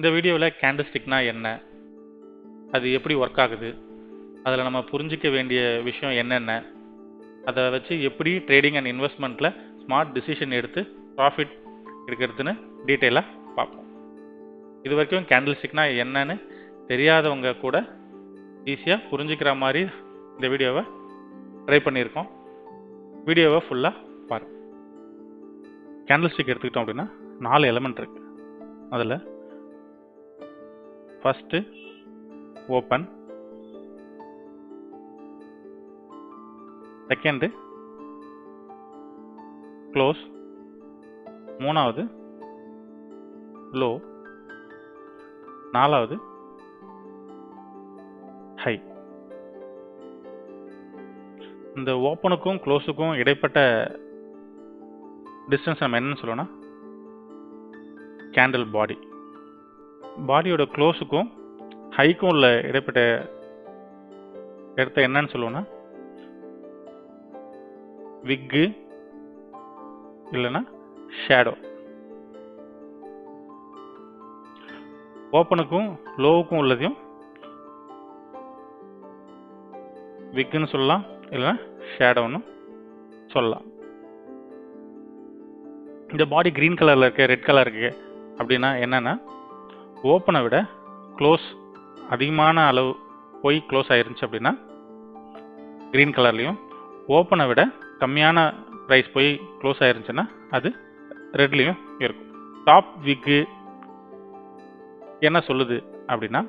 இந்த வீடியோவில் கேண்டில்ஸ்டிக்னா என்ன? அது எப்படி ஒர்க் ஆகுது? அதில் நம்ம புரிஞ்சிக்க வேண்டிய விஷயம் என்னென்ன? அதை வச்சு எப்படி ட்ரேடிங் அண்ட் இன்வெஸ்ட்மெண்ட்டில் ஸ்மார்ட் டிசிஷன் எடுத்து ப்ராஃபிட் எடுக்கிறதுன்னு டீட்டெயிலாக பார்ப்போம். இது வரைக்கும் கேண்டில்ஸ்டிக்னா என்னன்னு தெரியாதவங்க கூட ஈஸியாக புரிஞ்சுக்கிற மாதிரி இந்த வீடியோவை ட்ரை பண்ணியிருக்கோம். வீடியோவை ஃபுல்லாக பாருங்கள் கேண்டில்ஸ்டிக் எடுத்துக்கிட்டோம் அப்படின்னா நாலு எலமெண்ட் இருக்குது அதில் ஃபஸ்ட்டு ஓப்பன் செகண்டு க்ளோஸ் மூணாவது லோ நாலாவது ஹை இந்த ஓப்பனுக்கும் க்ளோஸுக்கும் இடைப்பட்ட டிஸ்டன்ஸ் நம்ம என்னன்னு சொல்லணும்னா கேண்டில் பாடி பாடியோட க்ளோஸுக்கும் ஹைக்கும் உள்ள இடைப்பட்ட இடத்த என்னன்னு சொல்லுவோம்னா? விக்கு இல்லைன்னா ஷேடோ ஓப்பனுக்கும் லோவுக்கும் உள்ளதையும் விக்குன்னு சொல்லலாம் இல்லைன்னா ஷேடோன்னு சொல்லலாம். இந்த பாடி க்ரீன் கலரில் இருக்கு ரெட் கலர் இருக்கு அப்படின்னா என்னன்னா ஓப்பனை விட க்ளோஸ் அதிகமான அளவு போய் க்ளோஸ் ஆயிருந்துச்சு அப்படின்னா க்ரீன் கலர்லேயும் ஓப்பனை விட கம்மியான ப்ரைஸ் போய் க்ளோஸ் ஆயிருந்துச்சுன்னா அது ரெட்லேயும் இருக்கும். டாப் விக்கு என்ன சொல்லுது அப்படின்னா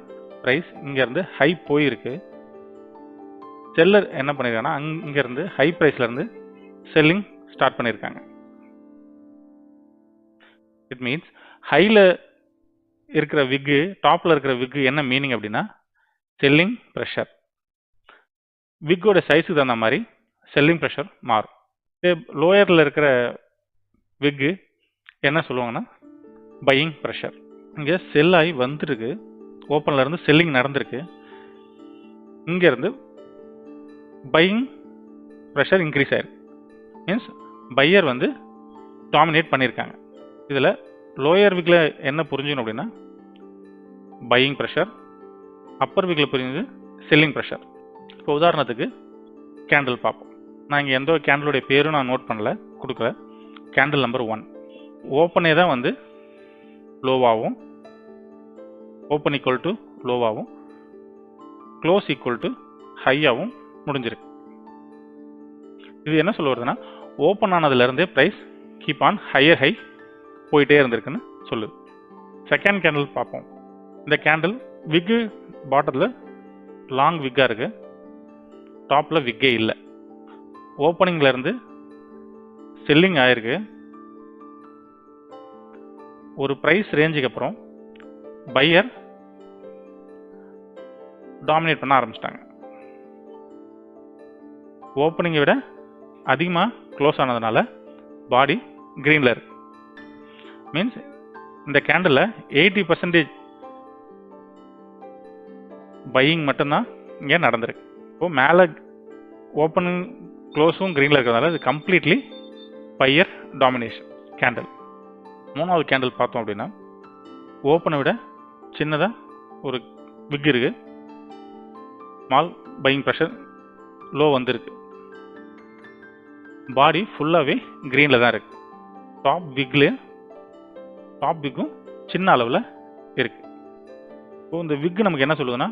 ப்ரைஸ் இங்கேருந்து ஹை போயிருக்கு. செல்லர் என்ன பண்ணியிருக்காங்கன்னா அங்கேருந்து ஹை ப்ரைஸ்லேருந்து செல்லிங் ஸ்டார்ட் பண்ணியிருக்காங்க இட் மீன்ஸ் ஹையில் இருக்கிற விக்கு டாப்பில் இருக்கிற விக்கு என்ன மீனிங் அப்படின்னா செல்லிங் ப்ரெஷர் விக்கோட சைஸுக்கு தகுந்த மாதிரி செல்லிங் ப்ரெஷர் மாறும். லோயரில் இருக்கிற விக்கு என்ன சொல்லுவாங்கன்னா பையிங் ப்ரெஷர் இங்கே செல் ஆகி வந்துருக்கு ஓப்பனில் இருந்து செல்லிங் நடந்திருக்கு. இங்கேருந்து பையிங் ப்ரெஷர் இன்க்ரீஸ் ஆயிருக்கு. மீன்ஸ் பையர் வந்து டாமினேட் பண்ணியிருக்காங்க. இதில் லோயர் விக்கில் என்ன புரிஞ்சுக்கணும் அப்படின்னா பையிங் ப்ரெஷர் அப்பர் விக்கில் புரிஞ்சது செல்லிங் ப்ரெஷர் இப்போ உதாரணத்துக்கு கேண்டில் பார்ப்போம். நான் இங்கே எந்த கேண்டிலுடைய பேரும் நான் நோட் பண்ணல கொடுக்கல. கேண்டில் நம்பர் ஒன் ஓப்பனே தான் வந்து லோவாகவும் ஓப்பன் ஈக்குவல் டு லோவாகவும் க்ளோஸ் ஈக்குவல் டு ஹையாகவும் முடிஞ்சிருக்கு. இது என்ன சொல்ல வருதுன்னா open ஆனதுலேருந்தே price keep on higher high போயிட்டே இருந்திருக்குன்னு சொல்லுது செகண்ட் கேண்டில் பார்ப்போம். இந்த கேண்டில் விக்கு பாட்டத்தில் லாங் விக்காக இருக்குது டாப்பில் விக்கே இல்லை. ஓப்பனிங்லேருந்து செல்லிங் ஆயிருக்கு. ஒரு ப்ரைஸ் ரேஞ்சுக்கு அப்புறம் பையர் டாமினேட் பண்ண ஆரம்பிச்சிட்டாங்க. ஓப்பனிங்கை விட அதிகமாக க்ளோஸ் ஆனதுனால பாடி க்ரீனில் இருக்கு. மீன்ஸ் இந்த கேண்டலில் எயிட்டி பர்சன்டேஜ் பையிங் மட்டும்தான் இங்கே நடந்திருக்கு. இப்போது மேலே ஓப்பனும் க்ளோஸும் க்ரீனில் இருக்கிறதுனால இது கம்ப்ளீட்லி பையர் டாமினேஷன் கேண்டில் மூணாவது கேண்டில் பார்த்தோம் அப்படின்னா ஓப்பனை விட சின்னதாக ஒரு விக் இருக்குது ஸ்மால் பையிங் ப்ரெஷர் லோ வந்திருக்கு. பாடி ஃபுல்லாகவே க்ரீனில் தான் இருக்குது டாப் விக்லேயே டாப் விக்கும் சின்ன அளவில் இருக்குது இப்போ இந்த விக் நமக்கு என்ன சொல்லுதுன்னா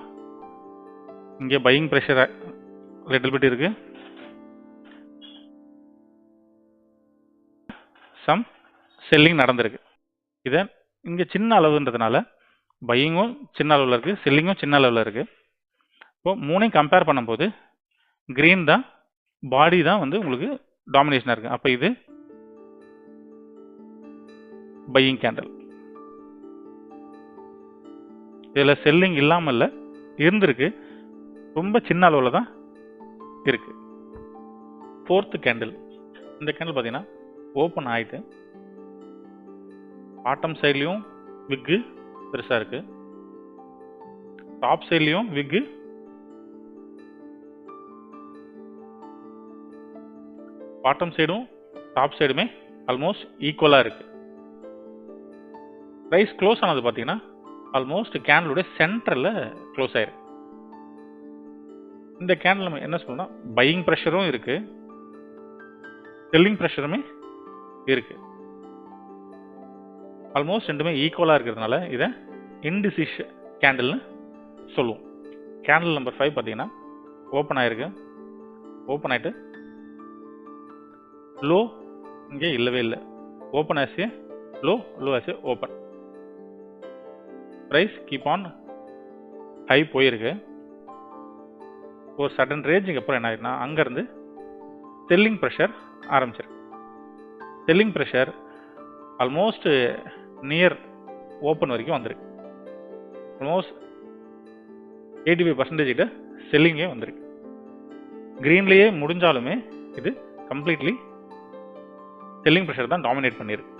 இங்கே பையிங் ப்ரெஷர் லிட்டில் பிட் இருக்கு. சம் செல்லிங் நடந்திருக்கு. இதை இங்கே சின்ன அளவுன்றதுனால பையிங்கும் சின்ன அளவில் இருக்குது செல்லிங்கும் சின்ன அளவில் இருக்குது இப்போ மூணையும் கம்பேர் பண்ணும்போது க்ரீன் தான் பாடி தான் வந்து உங்களுக்கு டாமினேஷனாக இருக்குது அப்போ இது பையிங் கேண்டல் இதில் செல்லிங் இல்லாமல் இல்லை இருந்திருக்கு. ரொம்ப சின்ன அளவில் தான் இருக்கு. ஃபோர்த்து கேண்டில் இந்த கேண்டில் பார்த்தீங்கன்னா ஓப்பன் ஆயிட்டு பாட்டம் சைட்லேயும் விக்கு பெருசாக இருக்கு. டாப் சைட்லேயும் விக்கு பாட்டம் சைடும் டாப் சைடுமே ஆல்மோஸ்ட் ஈக்குவலாக இருக்கு. ப்ரைஸ் க்ளோஸ் ஆனது பார்த்தீங்கன்னா ஆல்மோஸ்ட் கேண்டலுடைய சென்டரில் க்ளோஸ் ஆயிருக்கு இந்த கேண்டில் நம்ம என்ன சொல்லணும்னா பையிங் ப்ரெஷரும் இருக்கு. செல்லிங் ப்ரெஷருமே இருக்கு. ஆல்மோஸ்ட் ரெண்டுமே ஈக்குவலாக இருக்கிறதுனால இதை இன்டிசிஷ் கேண்டில்னு சொல்லுவோம். கேண்டில் நம்பர் ஃபைவ் பார்த்தீங்கன்னா ஓப்பன் ஆயிருக்கு. ஓப்பன் ஆயிட்டு லோ இங்கே இல்லவே இல்லை. ஓப்பன் ஆச்சு low low as open price keep on high போயிருக்கு. ஒரு சடன் ரேஞ்சுக்கு அப்புறம் என்ன ஆயிருக்குன்னா அங்கேருந்து செல்லிங் ப்ரெஷர் ஆரம்பிச்சிருக்கு selling pressure almost near open வரைக்கும் வந்திருக்கு. ஆல்மோஸ்ட் எயிட்டி ஃபைவ் பர்சன்டேஜ் கிட்ட செல்லிங்கே வந்திருக்கு. க்ரீன்லேயே முடிஞ்சாலுமே இது கம்ப்ளீட்லி செல்லிங் ப்ரெஷர் தான் டாமினேட் பண்ணியிருக்கு.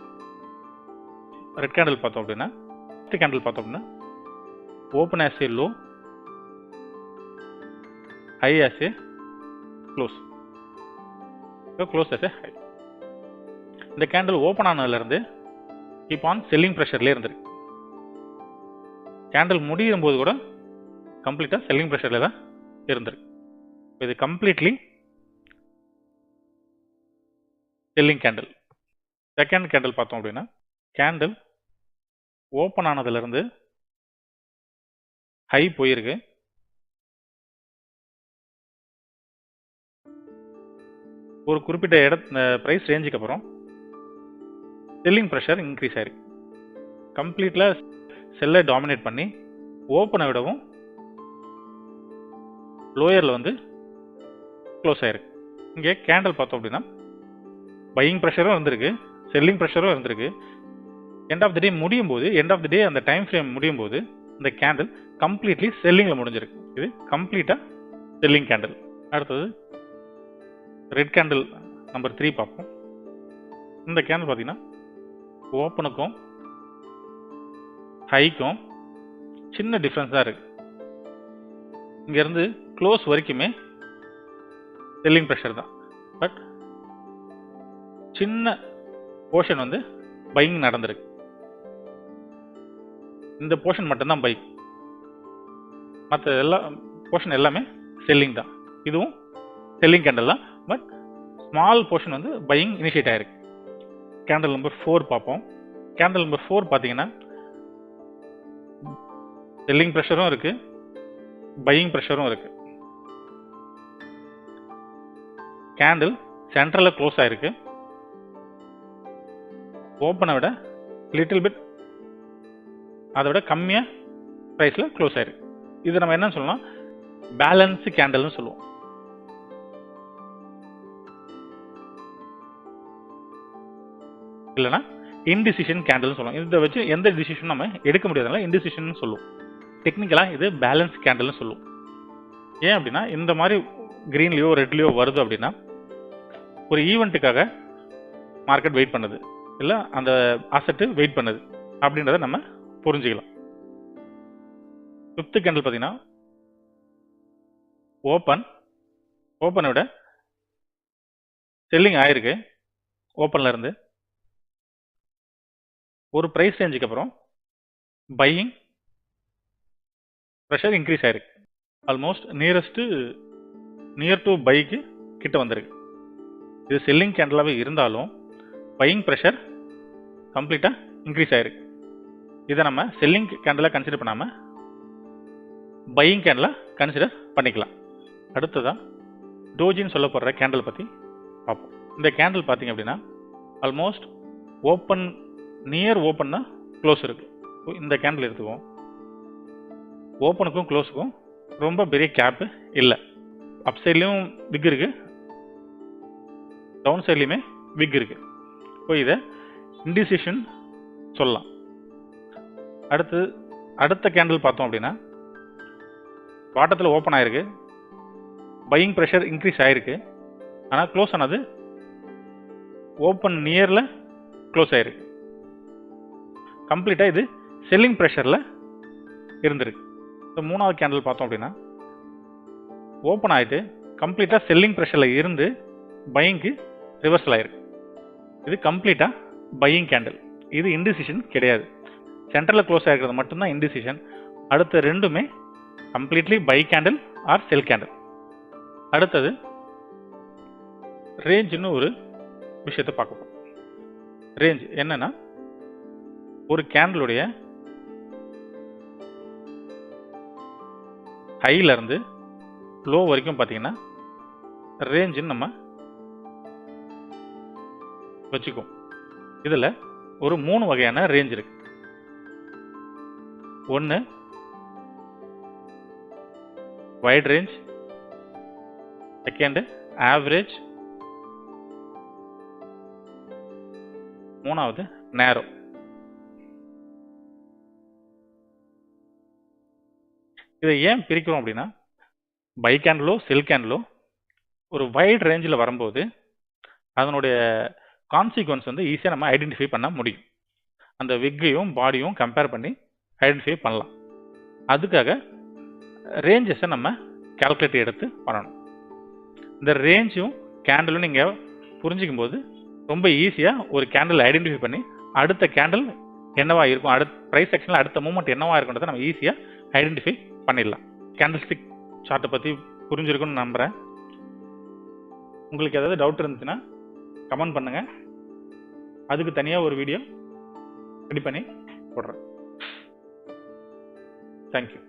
ரெட் கேண்டில் பார்த்தோம் அப்படின்னா ஃபிஃப்த் கேண்டில் பார்த்தோம்னா open as a low high as a close close as a high இந்த கேண்டில் ஓப்பன் ஆனதுலேருந்து கீப் ஆன் செல்லிங் ப்ரெஷர்லேயே இருந்திருக்கு கேண்டில் முடியும் போது கூட கம்ப்ளீட்டாக செல்லிங் ப்ரெஷரில் தான் இருந்திருக்கு இது completely selling candle second candle பார்த்தோம் அப்படின்னா கேண்டில் ஓப்பன் ஆனதுலேருந்து ஹை போயிருக்கு. ஒரு குறிப்பிட்ட இட ப்ரைஸ் ரேஞ்சுக்கு அப்புறம் செல்லிங் ப்ரெஷர் இன்க்ரீஸ் ஆயிருக்கு. கம்ப்ளீட்டில் செல்லை டாமினேட் பண்ணி ஓப்பனை விடவும் லோயரில் வந்து க்ளோஸ் ஆயிருக்கு. இங்கே கேண்டில் பார்த்தோம் அப்படின்னா பையிங் ப்ரெஷரும் இருந்திருக்கு செல்லிங் ப்ரெஷரும் இருந்திருக்கு. எண்ட் ஆஃப் த டே முடியும் போது எண்ட் ஆஃப் த டே அந்த டைம் ஃப்ரேம் முடியும் போது இந்த கேண்டில் கம்ப்ளீட்லி செல்லிங்கில் முடிஞ்சிருக்கு. இது கம்ப்ளீட்டாக செல்லிங் கேண்டில் அடுத்தது ரெட் கேண்டில் நம்பர் த்ரீ பார்ப்போம். இந்த கேண்டில் பார்த்தீங்கன்னா ஓப்பனுக்கும் ஹைக்கும் சின்ன டிஃப்ரென்ஸ் தான் இருக்குது இங்கேருந்து க்ளோஸ் வரைக்குமே செல்லிங் ப்ரெஷர் தான். பட் சின்ன போர்ஷன் வந்து பையிங் நடந்திருக்கு. இந்த போர்ஷன் மட்டும்தான் பைக் மற்ற எல்லா போர்ஷன் எல்லாமே செல்லிங் தான். இதுவும் செல்லிங் கேண்டல் தான். பட் ஸ்மால் போர்ஷன் வந்து பையிங் இனிஷியேட் ஆயிருக்கு. கேண்டல் நம்பர் ஃபோர் பார்ப்போம். கேண்டல் நம்பர் ஃபோர் பார்த்தீங்கன்னா செல்லிங் ப்ரெஷரும் இருக்கு. பையிங் ப்ரெஷரும் இருக்கு. கேண்டில் சென்ட்ரலில் க்ளோஸ் ஆயிருக்கு. ஓப்பனை விட லிட்டில் பிட் அதை விட கம்மியாக ப்ரைஸில் க்ளோஸ் ஆயிருக்கு இது நம்ம என்ன சொல்லலாம் பேலன்ஸ் கேண்டல்னு சொல்லுவோம். இல்லைனா இன்டிசிஷன் கேண்டல்னு சொல்லுவோம். இதை வச்சு எந்த டிசிஷனும் நம்ம எடுக்க முடியாதனால இன்டிசிஷன் சொல்லுவோம். டெக்னிக்கலாக இது பேலன்ஸ் கேண்டல்னு சொல்லுவோம். ஏன் அப்படின்னா இந்த மாதிரி க்ரீன்லேயோ ரெட்லேயோ வருது அப்படின்னா ஒரு ஈவெண்ட்டுக்காக மார்க்கெட் வெயிட் பண்ணுது. இல்லை அந்த அசட்டு வெயிட் பண்ணுது. அப்படின்றத நம்ம புரிஞ்சுக்கலாம். ஃபிஃப்த்து கேண்டில் பார்த்தீங்கன்னா ஓப்பன் ஓப்பனை விட செல்லிங் ஆயிருக்கு ஓப்பன்ல இருந்து. ஒரு ப்ரைஸ் ரேஞ்சுக்கு அப்புறம் பையிங் ப்ரெஷர் இன்க்ரீஸ் ஆயிருக்கு. ஆல்மோஸ்ட் நியரஸ்ட்டு நியர் டு பைக்கு கிட்ட வந்திருக்கு. இது செல்லிங் கேண்டலாகவே இருந்தாலும் பையிங் ப்ரெஷர் கம்ப்ளீட்டாக இன்க்ரீஸ் ஆயிருக்கு. இதை நம்ம செல்லிங் கேண்டலாக கன்சிடர் பண்ணாமல் பையிங் கேண்டலாக கன்சிடர் பண்ணிக்கலாம். அடுத்ததாக டோஜின்னு சொல்லப்படுற கேண்டில் பற்றி பார்ப்போம். இந்த கேண்டில் பார்த்தீங்க அப்படின்னா ஆல்மோஸ்ட் ஓப்பன் நியர் ஓப்பன் தான் க்ளோஸ் இருக்கு. இந்த கேண்டில் எடுத்துக்குவோம். ஓப்பனுக்கும் க்ளோஸுக்கும் ரொம்ப பெரிய கேப்பு இல்லை. அப் சைட்லேயும் விக் இருக்குது டவுன் சைட்லேயுமே விக் இருக்குது இப்போ இதை இண்டிசிஷன் சொல்லலாம். அடுத்து அடுத்த கேண்டில் பார்த்தோம் அப்படின்னா பாட்டத்தில் ஓப்பன் ஆயிருக்கு. பையிங் ப்ரெஷர் இன்க்ரீஸ் ஆயிருக்கு. ஆனால் க்ளோஸ் ஆனது ஓப்பன் நியரில் க்ளோஸ் ஆயிருக்கு. கம்ப்ளீட்டாக இது செல்லிங் ப்ரெஷரில் இருந்திருக்கு. இப்போ மூணாவது கேண்டில் பார்த்தோம் அப்படின்னா ஓப்பன் ஆகிட்டு கம்ப்ளீட்டாக செல்லிங் ப்ரெஷரில் இருந்து பையிங்க்கு ரிவர்சல் ஆயிருக்கு. இது கம்ப்ளீட்டாக பையிங் கேண்டில் இது இன்டிசிஷன் கிடையாது. சென்டரில் க்ளோஸ் ஆகிருக்கிறது மட்டும்தான் இன்டிசிஷன். அடுத்த ரெண்டுமே completely buy candle or sell candle. அடுத்தது ரேஞ்சுன்னு ஒரு விஷயத்தை பார்க்க போகிறோம் ரேஞ்ச் என்னன்னா ஒரு கேண்டிலுடைய ஹைல இருந்து லோ வரைக்கும் பார்த்தீங்கன்னா ரேஞ்சுன்னு நம்ம வச்சுக்குவோம். இதில் ஒரு மூணு வகையான ரேஞ்ச் இருக்கு. ஒன்று வைட் ரேஞ்ச் செகண்டு ஆவரேஜ் மூணாவது நேரோ இதை ஏன் பிரிக்கிறோம் அப்படின்னா பைக் கேண்டிலோ செல் கேண்டிலோ ஒரு வைட் ரேஞ்சில் வரும்போது அதனுடைய கான்சிக்வன்ஸ் வந்து ஈஸியாக நம்ம ஐடென்டிஃபை பண்ண முடியும். அந்த விக்கையும் பாடியும் கம்பேர் பண்ணி ஐடென்டிஃபை பண்ணலாம். அதுக்காக ரேஞ்சஸை நம்ம கால்குலேட் எடுத்து பண்ணணும். இந்த ரேஞ்சும் கேண்டலும் நீங்கள் புரிஞ்சிக்கும் போது ரொம்ப ஈஸியாக ஒரு கேண்டில் ஐடென்டிஃபை பண்ணி அடுத்த கேண்டில் என்னவா இருக்கும் அடுத்த ப்ரைஸ் செக்ஷனில் அடுத்த மூமெண்ட் என்னவா இருக்குன்றதை நம்ம ஈஸியாக ஐடென்டிஃபை பண்ணிடலாம். கேண்டில் ஸ்டிக் சார்ட்டை பற்றி புரிஞ்சிருக்குன்னு நம்புகிறேன் உங்களுக்கு ஏதாவது டவுட் இருந்துச்சுன்னா கமெண்ட் பண்ணுங்கள் அதுக்கு தனியாக ஒரு வீடியோ ரெடி பண்ணி போடுறேன். Thank you.